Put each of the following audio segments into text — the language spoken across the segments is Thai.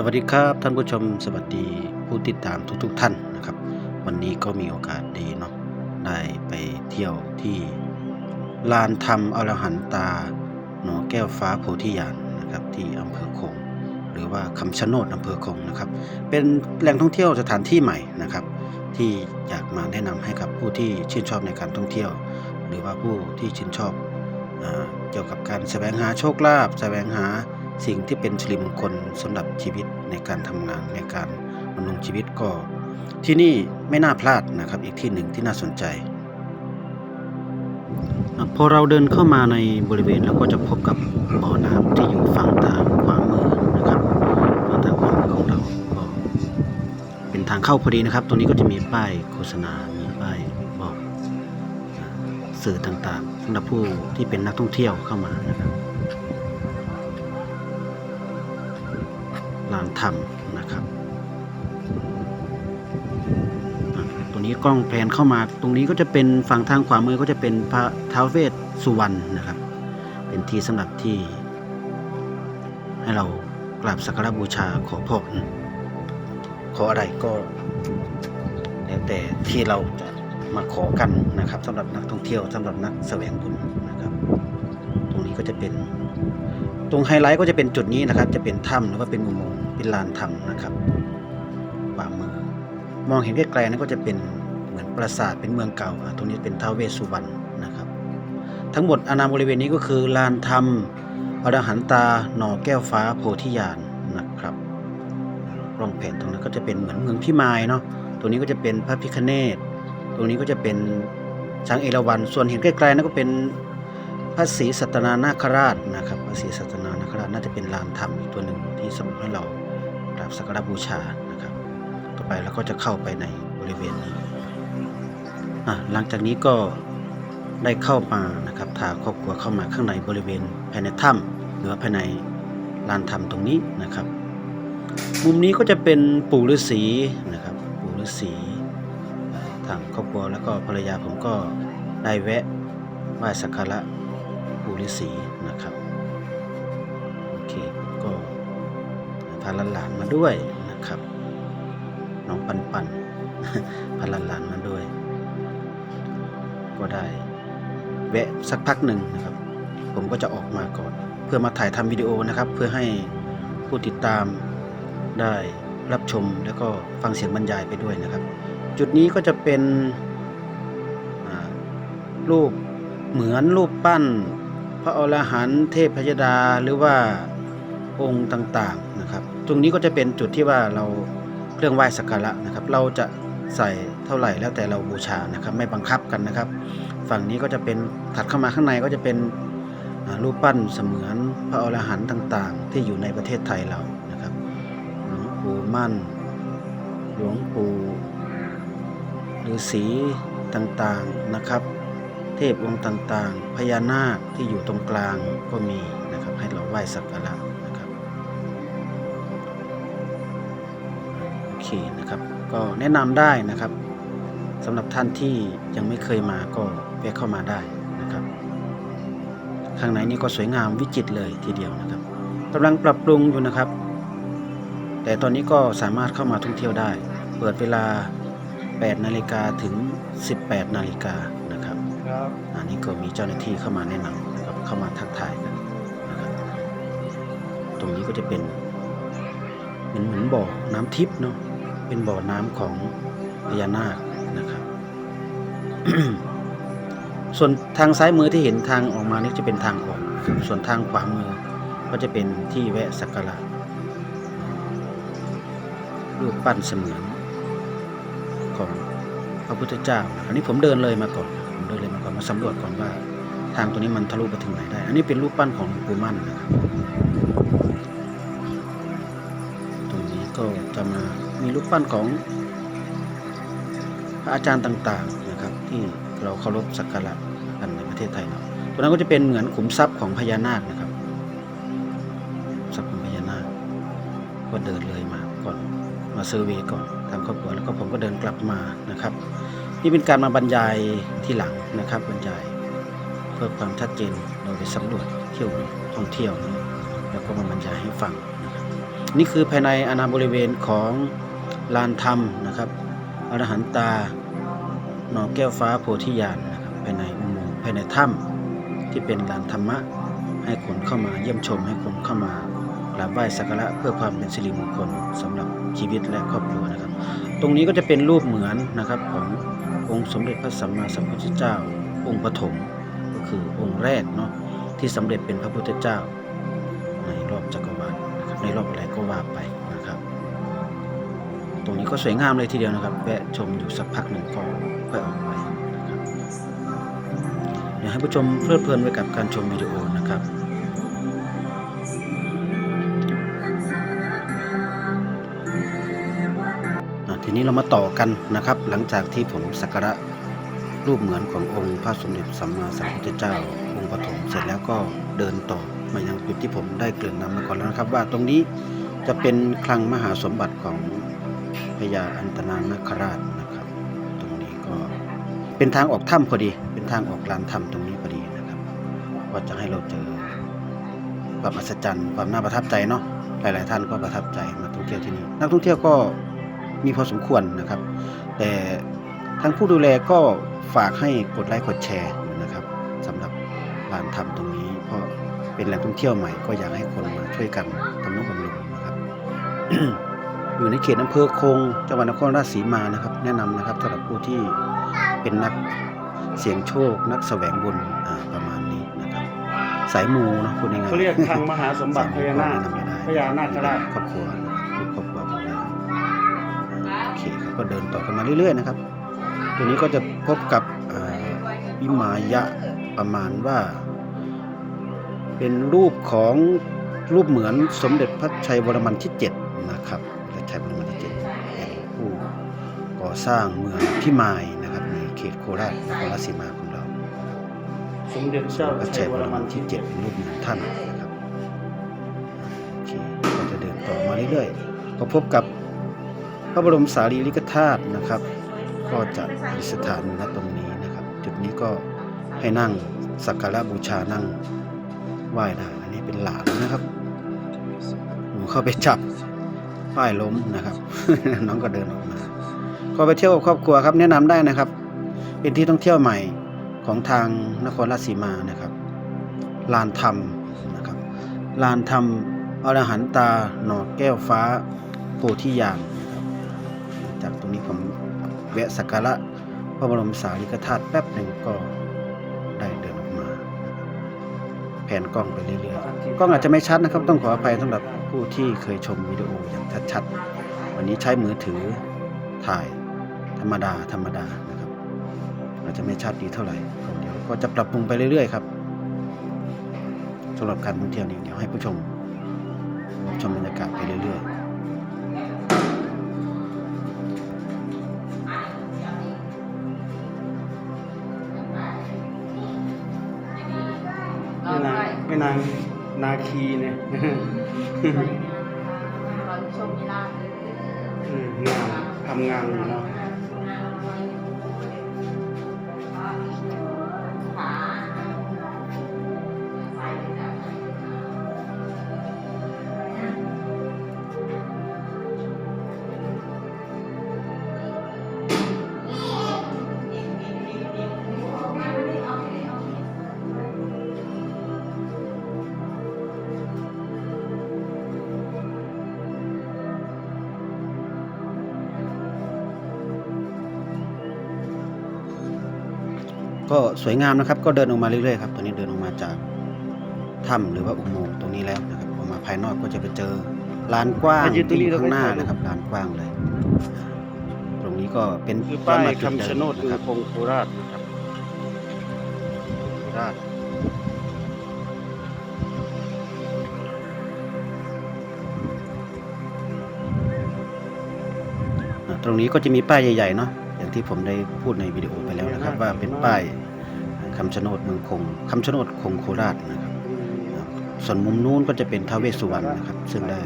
สวัสดีครับท่านผู้ชมสวัสดีผู้ติดตามทุกๆทท่านนะครับ วันนี้ก็มีโอกาสดีเนาะได้ไปเที่ยวที่ลานธรรมอรหันตาหนอแก้วฟ้าโพธิญาณนะครับที่อำเภอคง หรือว่าคำชะโนดอำเภอคงนะครับ เป็นแหล่งท่องเที่ยวสถานที่ใหม่นะครับ ที่อยากมาแนะนำให้กับผู้ที่ชื่นชอบในการท่องเที่ยว หรือว่าผู้ที่ชื่นชอบอเกี่ยวกับการแสวงหาโชคลาภแสวงหา สิ่งที่เป็นสิริมงคลสำหรับชีวิตในการทำงานในการดำรงชีวิตก็ ที่นี่ไม่น่าพลาดนะครับอีกที่หนึ่งที่น่าสนใจพอเราเดินเข้ามาในบริเวณแล้วก็จะพบกับบ่อน้ำที่อยู่ฝั่งทางขวามือนะครับฝั่งทางขวามือของเราก็เป็นทางเข้าพอดีนะครับ ตรงนี้ก็จะมีป้ายโฆษณา มีป้ายบอกสื่อต่างๆสำหรับผู้ที่เป็นนักท่องเที่ยวเข้ามานะครับ ลานธรรมนะครับตรงนี้กล้องแพนเข้ามา ตรงนี้ก็จะเป็นฝั่งทางขวามือก็จะเป็นพระท้าวเวสสุวรรณนะครับ เป็นที่สำหรับที่ ให้เรากราบสักการะบูชาขอพรขออะไรก็แล้วแต่ที่เราจะมาขอกันนะครับสำหรับนักท่องเที่ยวสำหรับนักแสวงบุญนะครับ ตรงนี้ก็จะเป็น ตรงไฮไลท์ก็จะเป็นจุดนี้นะครับ จะเป็นถ้ำหรือว่าเป็นอุโมงค์ เป็นลานถ้ำนะครับขวามือ มองเห็นไกลๆนั่นก็จะเป็นเหมือนปราสาทเป็นเมืองเก่าตรงนี้เป็นท้าวเวสสุวรรณนะครับ ทั้งหมดอานามบริเวณนี้ก็คือลานธรรมอรหันตาหน่อแก้วฟ้าโพธิญาณนะครับรองแผนตรงนั้นก็จะเป็นเหมือนเมืองพิมายเนาะตรงนี้ก็จะเป็นพระพิคเนตตรงนี้ก็จะเป็นช้างเอราวัณส่วนเห็นไกลๆนั่นก็เป็นพระศรีสัตนานาคราชนะครับพระศรีสัตนานาคราชน่าจะเป็นลานธรรมอีกตัวหนึ่งที่สำหรับให้เรา กราบสักการบูชานะครับ ต่อไปเราก็จะเข้าไปในบริเวณนี้หลังจากนี้ก็ได้เข้ามานะครับพาครอบครัวเข้ามาข้างในบริเวณภายในถ้ำหรือภายในลานถ้ำตรงนี้นะครับ มุมนี้ก็จะเป็นปู่ฤาษีนะครับ ปู่ฤาษีทางครอบครัวแล้วก็ภรรยาผมก็ได้แวะไหว้สักการะปู่ฤาษีาหลานๆมาด้วยนะครับ น้องปันปันพาหลานๆมาด้วย ก็ได้ แวะสักพักหนึ่งนะครับ ผมก็จะออกมาก่อน เพื่อมาถ่ายทำวิดีโอนะครับ เพื่อให้ผู้ติดตามได้รับชมแล้วก็ฟังเสียงบรรยายไปด้วยนะครับ จุดนี้ก็จะเป็นรูปเหมือนรูปปั้น พระอรหันต์เทพพยดาหรือว่า องค์ต่างๆนะครับ ตรงนี้ก็จะเป็นจุดที่ว่าเราเครื่องไหว้สักการะนะครับ เราจะใส่เท่าไหร่แล้วแต่เราบูชานะครับ ไม่บังคับกันนะครับ ฝั่งนี้ก็จะเป็นถัดเข้ามาข้างในก็จะเป็นรูปปั้นเสมือนพระอรหันต์ต่างๆ ที่อยู่ในประเทศไทยเรานะครับ หลวงปู่มั่น หลวงปู่ฤาษีต่างๆนะครับ เทพองค์ต่างๆ พญานาคที่อยู่ตรงกลางก็มีนะครับ ให้เราไหว้สักการะ เคนะครับ ก็แนะนำได้นะครับสำหรับท่านที่ยังไม่เคยมาก็แวะเข้ามาได้นะครับ ข้างในนี่ก็สวยงามวิจิตรเลยทีเดียวนะครับกำลังปรับปรุงอยู่นะครับ แต่ตอนนี้ก็สามารถเข้ามาท่องเที่ยวได้ เปิดเวลา 8 นาฬิกาถึง 18 นาฬิกานะครับครับอันนี้ก็มีเจ้าหน้าที่เข้ามาแนะนำนะครับเข้ามาทักทายกันนะครับตรงนี้ก็จะเป็นเหมือนเหมือนบ่อน้ำทิพย์เนาะ เป็นบ่อน้ำของพญานาคนะครับ ส่วนทางซ้ายมือที่เห็นทางออกมานี่จะเป็นทางออก ส่วนทางขวามือก็จะเป็นที่แวะสักการะรูปปั้นเสมือนของพระพุทธเจ้า อันนี้ผมเดินเลยมาก่อนผมเดินเลยมาก่อนมาสำรวจก่อนว่า ทางตัวนี้มันทะลุไปถึงไหนได้ อันนี้เป็นรูปปั้นของหลวงปู่มั่นนะครับ ก็จะมามีรูปปั้นของพระอาจารย์ต่างๆนะครับ ที่เราเคารพสักการะกันในประเทศไทยเราะตัวนั้นก็จะเป็นเหมือนขุมทรัพย์ของพญานาคนะครับทรัพย์ของพญานาคก็เดินเลยมาก่อนมาเซอร์เวย์ก่อนทางครอบครัวแล้วก็ผมก็เดินกลับมานะครับ นี่เป็นการมาบรรยายที่หลังนะครับบรรยายเพื่อความชัดเจนเราไปสำรวจเที่ยวท่องเที่ยวนะแล้วก็มาบรรยายให้ฟัง นี่คือภายในอาณาบริเวณของลานธรรมนะครับอรหันตาหนอแก้วฟ้าโพธิญาณนะครับภายในอุโมงค์ภายในถ้ำที่เป็นลานธรรมะ ให้คนเข้ามาเยี่ยมชมให้คนเข้ามากราบไหว้สักการะเพื่อความเป็นสิริมงคลสำหรับชีวิตและครอบครัวนะครับ ตรงนี้ก็จะเป็นรูปเหมือนนะครับขององค์สมเด็จพระสัมมาสัมพุทธเจ้า องค์ปฐมก็คือองค์แรกเนาะที่สำเร็จเป็นพระพุทธเจ้า รอบอะไรก็ว่าไปนะครับ ตรงนี้ก็สวยงามเลยทีเดียวนะครับ แวะชมอยู่สักพักหนึ่งก็ค่อยออกไปนะครับอยากให้ผู้ชมเพลิดเพลินไปกับการชมวิดีโอนะครับทีนี้เรามาต่อกันนะครับ หลังจากที่ผมสักการะรูปเหมือนขององค์พระสมเด็จสัมมาสัมพุทธเจ้าองค์ปฐมเสร็จแล้วก็เดินต่อ มายังจุดที่ผมได้เกริ่นนำมาก่อนแล้วนะครับ ว่าตรงนี้จะเป็นคลังมหาสมบัติของพญาอันตนานคราชนะครับ ตรงนี้ก็เป็นทางออกถ้ำพอดี เป็นทางออกลานถ้ำตรงนี้พอดีนะครับก็จะให้เราเจอความอัศจรรย์ความน่าประทับใจเนาะหลาย ๆ ท่านก็ประทับใจมาท่องเที่ยวที่นี่นักท่องเที่ยวก็มีพอสมควรนะครับ แต่ทางผู้ดูแลก็ฝากให้กดไลค์กดแชร์ ลานทำตรงนี้ เพราะเป็นแหล่งท่องเที่ยวใหม่ก็อยากให้คนมาช่วยกันทำนุบำรุงนะครับ อยู่ในเขตอำเภอคงจังหวัดนครราชสีมานะครับ แนะนำนะครับสำหรับผู้ที่เป็นนักเสี่ยงโชค นักแสวงบุญอ่าประมาณนี้นะครับ สายมูเนาะคุณยังไงเขาเรียกทางมหาสมบัติพญานาคพญานาคราชครอบครัวนะครับครอบครัวของเราโอเคเขาก็เดินต่อกันมาเรื่อยๆนะครับ ตัวนี้ก็จะพบกับอ่าวิมายะ ประมาณว่า เป็นรูปของรูปเหมือนสมเด็จพระชัยวรมันที่ 7 นะครับพระชัยวรมันที่7เป็นผู้ก่อสร้างเมืองพิมายนะครับในเขตโคราชนครราชสีมาของเราสมเด็จเจ้าพระชัชัยยวรรมัมันนที่ที่เจ็เจ็ดดเป็นรูปเหมือนท่านนะครับโอเคก็จะเดินต่อมาเรื่อยๆก็พบกับพระบรมสารีริกธาตุนะครับ ก็จะประดิษฐานณตรงนี้นะครับ จุดนี้ก็ ให้นั่งสักการะบูชานั่งไหว้ได้ อันนี้เป็นหลานนะครับหนูเข้าไปจับป้ายล้มนะครับ น้องก็เดินออกมาก็ไปเที่ยวกับครอบครัวครับ แนะนำได้นะครับ เป็นที่ท่องเที่ยวใหม่ของทางนครราชสีมานะครับ ลานธรรมนะครับ ลานธรรมอรหันตาหนอแก้วฟ้าโพธิญาณนจากตรงนี้ผมแวะสักการะพระบรมสารีริกธาตุแป๊บหนึ่งก็ แผนกล้องไปเรื่อยๆกล้องอาจจะไม่ชัดนะครับ ต้องขออภัยสำหรับผู้ที่เคยชมวิดีโออย่างชัดๆ วันนี้ใช้มือถือถ่ายธรรมดาธรรมดานะครับอาจจะไม่ชัดดีเท่าไหร่เดี๋ยวก็จะปรับปรุงไปเรื่อยๆครับสำหรับการท่องเที่ยวนี้เดี๋ยวให้ผู้ชมชมบรรยากาศไปเรื่อยๆ นางแม่นางนาคีเนี่ยขอโชคมีลาภ อืมงามทำงานอยู่เนาะ ก็สวยงามนะครับ ก็เดินออกมาเรื่อยๆครับตอนนี้เดินออกมาจากถ้ำหรือว่าอุโมงค์ตรงนี้แล้วนะครับออกมาภายนอกก็จะไปเจอลานกว้างที่อยู่ข้างหน้านะครับลานกว้างเลย ตรงนี้ก็เป็นคือป้ายจุดคำชะโนดเมอืนะคอรับพงโคราชนะครับโคราชอะตรงนี้ก็จะมีป้ายใหญ่ๆเนาะ อย่างที่ผมได้พูดในวิดีโอไปแล้วนะครับ ว่าเป็นป้ายคำชะโนดเมืองคงคำชะโนดคงโคราชนะครับส่วนมุมนู้นก็จะเป็นท้าวเวสสุวรรณนะครับ ซึ่งได้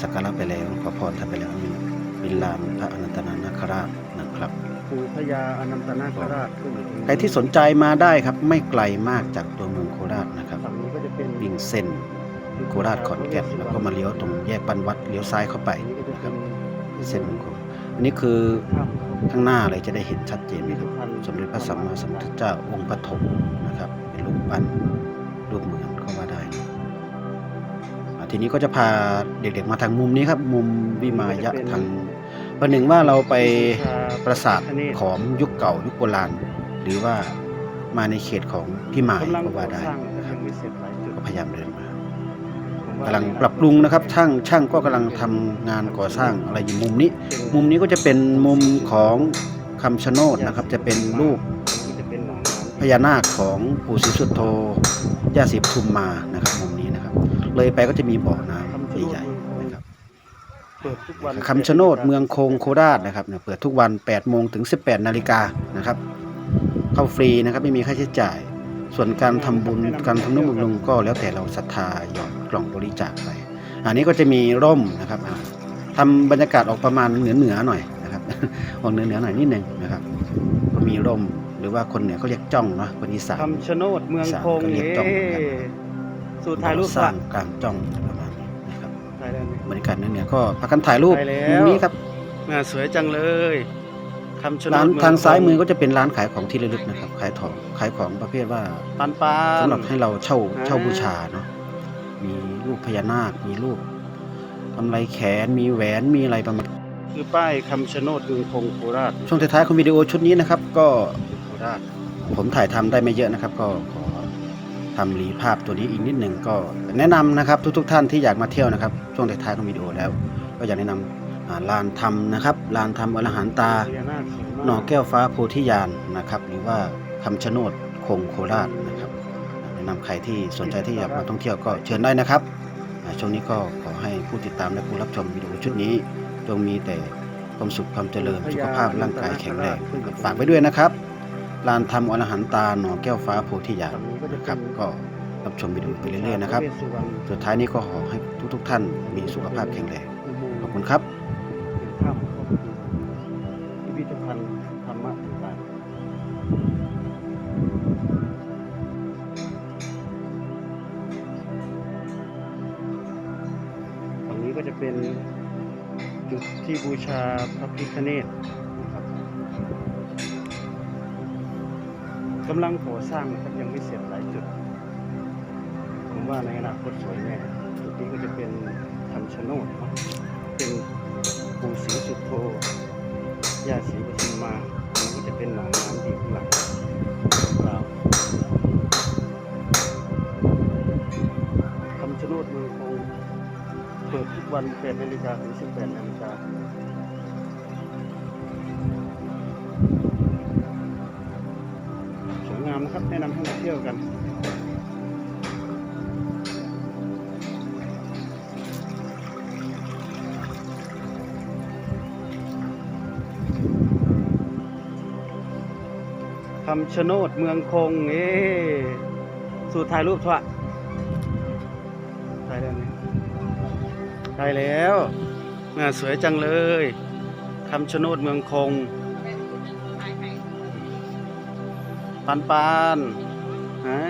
สักการะไปแล้วขอพรท่านไปแล้วนี่เป็นลานพระอนันตนานาคราชนะครับปู่พญาอนันตนาคราชก็อยู่ตรงนี้ใครที่สนใจมาได้ครับ ไม่ไกลมากจากตัวเมืองโคราชนะครับฝั่งนี้ก็จะเป็นวิ่งเส้นโคราชขอนแก่นแล้วก็มาเลี้ยวตรงแยกบ้านวัดเลี้ยวซ้ายเข้าไปอันนี้ก็จะนะคเป็รับนเส้นมงคล อันนี้คือถ้ำข้างหน้าเลยจะได้เห็นชัดเจนเลยครับสมเด็จพระสัมมาสัมพุทธเจ้าองค์ปฐมนะครับ เป็นรูปปั้นรูปเหมือนก็ว่าได้นะอ่าทีนี้ก็จะพาเด็กๆมาทางมุมนี้ครับ มุมวิมายะทางประหนึ่งว่าเราไปปราสาทของยุคเก่ายุคโบราณหรือว่ามาในเขตของพี่หมายกำลังก็ก่อว่าได้สร้างนะคยัรับงไม่เสร็จหลายจุดก็พยายามเดิน มาผมว่ากำลังปรับปรุงนะครับช่างช่างก็กำลังทำงานก่อสร้างอะไรอยู่มุมนี้เป็นมุมนี้ก็จะเป็นมุมของคำชะโนดนะครับ จะเป็นรูปมันจะเป็นหนองน้ำพญานาคของปู่ศรีสุโธย่าศรีปทุมมานะครับ มุมนี้นะครับ เลยไปก็จะมีบ่อน้ำใหญ่ๆนะครับเปิดทุกวันคำชะโนดเมืองคงโคราชนะครับเนี่ยเปิดทุกวัน8โมงถึง 18นาฬิกานะครับเข้าฟรีนะครับไม่มีค่าใช้จ่าย ส่วนการทำบุญการทำนุบำรุงก็แล้วแต่เราศรัทธาหยอดกล่องบริจาคไป อันนี้ก็จะมีร่มนะครับอ่าทำบรรยากาศออกประมาณเหนือเหนือๆหน่อยนะครับออกเหนือเหนือๆหน่อยนิดนึงนะครับ ก็มีร่มหรือว่าคนเหนือเขาเรียกจ้องเนาะคนอีสานคำชะโนดเมืองคงก็เรียกจ้องเหมือนกันเย้สู่ถ่ายรูปสร้าปะงกลางจ้องประมาณนี้นะครับถ่ายได้ไหมบรรยากาศเหนือเหนือๆก็พากันถ่ายรูปถ่ายแล้วมุมนี้ครับงานสวยจังเลย คำชะโนร้าดนเมืองทางซ้ายมือคก็จะเป็นร้านขายของที่ระลึกนะครับ ขายของขายของประเภทว่าปานปานสำหรับให้เราเช่าอ่าเช่าบูชาเนาะมีรูปพญานาค มีรูปกำไรแขน มีแหวน มีอะไรประมาณคือป้ายคำชะโนดเมืองคงโคราชช่วงท้ายๆของวิดีโอชุดนี้นะครับ ก็โคราชผมถ่ายทำได้ไม่เยอะนะครับ ก็ขอทำรีภาพตัวนี้อีกนิดหนึ่งก็แนะนำนะครับทุกๆ ท่านที่อยากมาเที่ยวนะครับ ช่วงท้ายๆของวิดีโอแล้ว ก็อยากแนะนำอ่า ลานธรรมนะครับลานธรรมอรหันตานาคสวยมากหน่อแก้วฟ้าโพธิญาณนะครับ หรือว่าคำชะโนดคงโคราชนะครับแนะนำใครที่สนใจที่อยากมาท่องเที่ยวก็เชิญได้นะครับช่วงนี้ก็ขอให้ผู้ติดตามและผู้รับชมวิดีโอชุดนี้ จงมีแต่ความสุขความเจริญสุขภาพร่างกายแข็งแรงฝากไว้ด้วยนะครับลานธรรมอรหันตาหน่อแก้วฟ้าโพธิญาณนะนะครับก็รับชมวิดีโอไปเรื่อยๆนะครับ สุดท้ายนี้ก็ขอให้ทุกๆท่านมีสุขภาพแข็งแรงขอบคุณครับ ก็จะเป็นจุดที่บูชาพระพิฆเนศนะครับกำลังก่อสร้างนะครับยังไม่เสร็จหลายจุด ผมว่าในอนาคตสวยแน่จุดนี้ก็จะเป็นคำชะโนดเป็นปู่ศรีสุโธย่าศรีปทุมมาอันนี้ก็จะเป็นหนองน้ำที่ข้างหลัง วัน8นาฬิกาถึง 18นาฬิกาสวยงามนะครับ แนะนำให้มาเที่ยวกันคำชะโนดเมืองคง เอ๊สู่ถ่ายรูปทว่าถ่ายได้ไหม ถ่ายแล้วงานสวยจังเลยคำชะโนดเมืองคงปานปานอ่า